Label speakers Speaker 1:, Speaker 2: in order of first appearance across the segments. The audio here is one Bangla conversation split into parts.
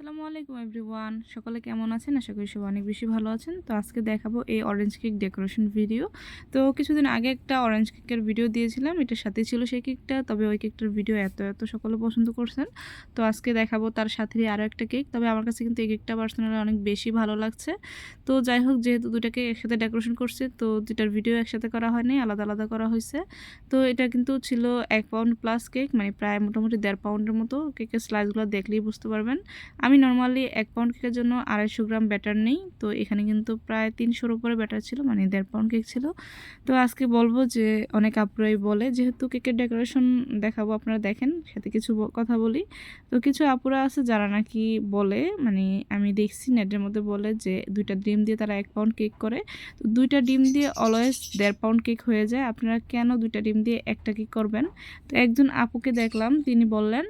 Speaker 1: আসসালামু আলাইকুম এভরিওয়ান। সকলে কেমন আছেন? আশা করি সবাই অনেক বেশি ভালো আছেন। তো আজকে দেখাবো এই অরেঞ্জ কেক ডেকোরেশন ভিডিও তো কিছুদিন আগে একটা অরেঞ্জ কেকের ভিডিও দিয়েছিলাম। এটার সাথে ছিল সেই কেকটা তবে ওই কেকটার ভিডিও এত এত সকলে পছন্দ করছেন। তো আজকে দেখাবো তার সাথে আরও একটা কেক তবে আমার কাছে কিন্তু এই কেকটা পার্সোনালি অনেক বেশি ভালো লাগছে। তো যাই হোক, যেহেতু দুটাকে একসাথে ডেকোরেশন করছে, তো যেটার ভিডিও একসাথে করা হয়নি, আলাদা আলাদা করা হয়েছে। তো এটা কিন্তু ছিল এক পাউন্ড প্লাস কেক মানে প্রায় মোটামুটি দেড় পাউন্ডের মতো। কেকের স্লাইসগুলো দেখলেই বুঝতে পারবেন। আমি নর্মালি এক পাউন্ড কেকের জন্য আড়াইশো গ্রাম ব্যাটার নেই। তো এখানে কিন্তু প্রায় তিনশোর উপরে ব্যাটার ছিল মানে দেড় পাউন্ড কেক ছিল। তো আজকে বলব যে অনেক আপুরাই বলে, যেহেতু কেকের ডেকোরেশন দেখাবো, আপনারা দেখেন, সাথে কিছু কথা বলি। তো কিছু আপুরা আছে যারা নাকি বলে মানে আমি দেখছি নেটের মধ্যে বলে যে দুইটা ডিম দিয়ে তারা এক পাউন্ড কেক করে। তো দুইটা ডিম দিয়ে অলওয়েজ দেড় পাউন্ড কেক হয়ে যায়। আপনারা কেন দুইটা ডিম দিয়ে একটা কেক করবেন? তো একজন আপুকে দেখলাম, তিনি বললেন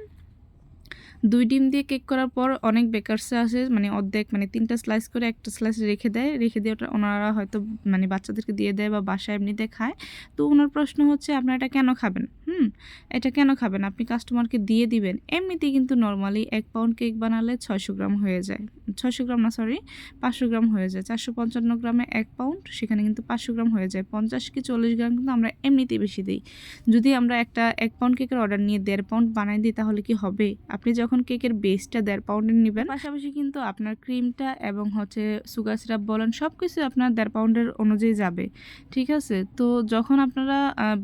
Speaker 1: দুই ডিম দিয়ে কেক করার পর অনেক বেকারসে আসে মানে অর্ধেক মানে তিনটা স্লাইস করে একটা স্লাইস রেখে দেয়। রেখে দিয়ে ওটা ওনারা হয়তো মানে বাচ্চাদেরকে দিয়ে দেয় বা বাসায় এমনিতে খায়। তো ওনার প্রশ্ন হচ্ছে, আপনারা এটা কেন খাবেন? হুম, এটা কেন খাবেন? আপনি কাস্টমারকে দিয়ে দিবেন। এমনিতেই কিন্তু নর্মালি এক পাউন্ড কেক বানালে ছয়শো গ্রাম হয়ে যায়। ছয়শো গ্রাম না সরি পাঁচশো গ্রাম হয়ে যায়। চারশো পঞ্চান্ন গ্রামে এক পাউন্ড সেখানে কিন্তু পাঁচশো গ্রাম হয়ে যায়। পঞ্চাশ কি চল্লিশ গ্রাম কিন্তু আমরা এমনিতেই বেশি দিই। যদি আমরা একটা এক পাউন্ড কেকের অর্ডার নিয়ে দেড় পাউন্ড বানাই দিই, তাহলে কি হবে? আপনি যখন কেকের বেসটা দেড় পাউন্ডের নেবেন, পাশাপাশি কিন্তু আপনার ক্রিমটা এবং হচ্ছে সুগার সিরাপ বলেন সব কিছু আপনার দেড় পাউন্ডের অনুযায়ী যাবে। ঠিক আছে? তো যখন আপনারা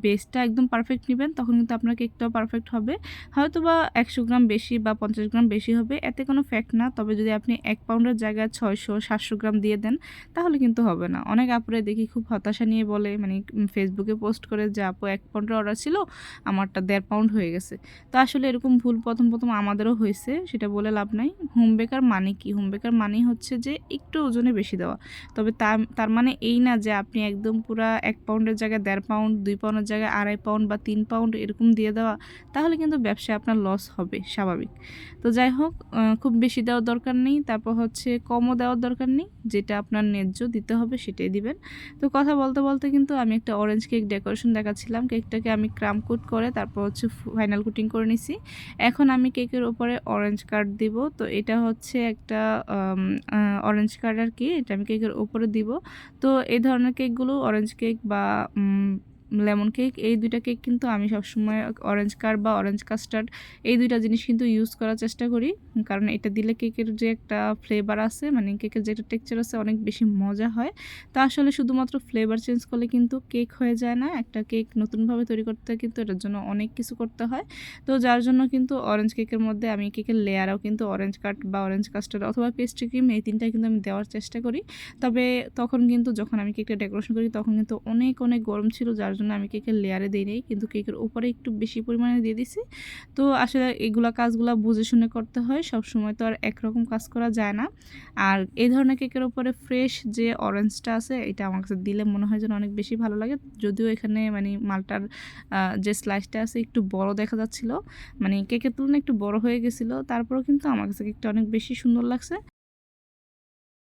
Speaker 1: বেসটা একদম পারফেক্ট নেবেন তখন কিন্তু আপনার কেকটাও পারফেক্ট হবে। হয়তো বা একশো গ্রাম বেশি বা পঞ্চাশ গ্রাম বেশি হবে, এতে কোনো ফ্যাক্ট না। তবে যদি আপনি এক পাউন্ডের জায়গায় ছয়শো, সাতশো গ্রাম দিয়ে দেন, তাহলে কিন্তু হবে না। অনেক আপুরে দেখি খুব হতাশা নিয়ে বলে মানে ফেসবুকে পোস্ট করে যে, আপু, এক পাউন্ডের অর্ডার ছিল, আমারটা দেড় পাউন্ড হয়ে গেছে। তো আসলে এরকম ভুল প্রথম প্রথম আমাদেরও হয়েছে, সেটা বলে লাভ নাই। হোম বেকার মানে কি? হোম বেকার মানেই হচ্ছে যে, একটু ওজনে বেশি দেওয়া। তবে তার মানে এই না যে, আপনি একদম পুরা এক পাউন্ডের জায়গায় দেড় পাউন্ড, দুই পাউন্ডের জায়গায় আড়াই পাউন্ড বা তিন পাউন্ড এরকম দিয়ে দেওয়া, তাহলে কিন্তু ব্যবসায় আপনার লস হবে, স্বাভাবিক। তো যাই হোক খুব বেশি দেওয়ার দরকার নেই, তারপর হচ্ছে কমও দেওয়ার দরকার নেই, যেটা আপনার ন্যায্য দিতে হবে সেটাই দিবেন। তো কথা বলতে বলতে কিন্তু আমি একটা অরেঞ্জ কেক ডেকোরেশন দেখাচ্ছিলাম কেকটাকে আমি ক্রাম কুট করে তারপর হচ্ছে ফাইনাল কুটিং করে নিছি। এখন আমি কেকের উপরে অরেঞ্জ কার্ড দিব, তো এটা হচ্ছে একটা অরেঞ্জ কার্ড আর কি, এটা আমি কেকের উপরে দিব। তো এই ধরনের কেকগুলো অরেঞ্জ কেক বা লেমন কেক, এই দুইটা কেক কিন্তু আমি সবসময় অরেঞ্জ কার্ড বা অরেঞ্জ কাস্টার্ড এই দুইটা জিনিস কিন্তু ইউজ করার চেষ্টা করি। কারণ এটা দিলে কেকের যে একটা ফ্লেভার আছে মানে কেকের যে একটা টেক্সচার আছে, অনেক বেশি মজা হয়। তো আসলে শুধুমাত্র ফ্লেভার চেঞ্জ করলে কিন্তু কেক হয়ে যায় না। একটা কেক নতুনভাবে তৈরি করতে কিন্তু এটার জন্য অনেক কিছু করতে হয়। তো যার জন্য কিন্তু অরেঞ্জ কেকের মধ্যে আমি কেকের লেয়ারও কিন্তু অরেঞ্জ কাট বা অরেঞ্জ কাস্টার্ড অথবা পেস্ট্রি ক্রিম এই তিনটা কিন্তু আমি দেওয়ার চেষ্টা করি। তবে তখন কিন্তু যখন আমি কেকটা ডেকোরেশন করি, তখন কিন্তু অনেক অনেক গরম ছিল, যার জন্য আমি কেকের লেয়ারে দিই নাই, কিন্তু কেকের উপরে একটু বেশি পরিমাণে দিয়ে দিছি। তো আসলে এগুলা কাজগুলো বুঝে শুনে করতে হয় সব সময় তো আর একরকম কাজ করা যায় না। আর এই ধরনের কেকের উপরে ফ্রেশ যে অরেঞ্জটা আছে, এটা আমার কাছে দিলে মনে হয় যেন অনেক বেশি ভালো লাগে। যদিও এখানে মানে মালটার যে স্লাইসটা আছে একটু বড় দেখা যাচ্ছিল মানে কেকের তুলনায় একটু বড় হয়ে গেছিল, তারপরেও কিন্তু আমার কাছে কেকটা অনেক বেশি সুন্দর লাগছে।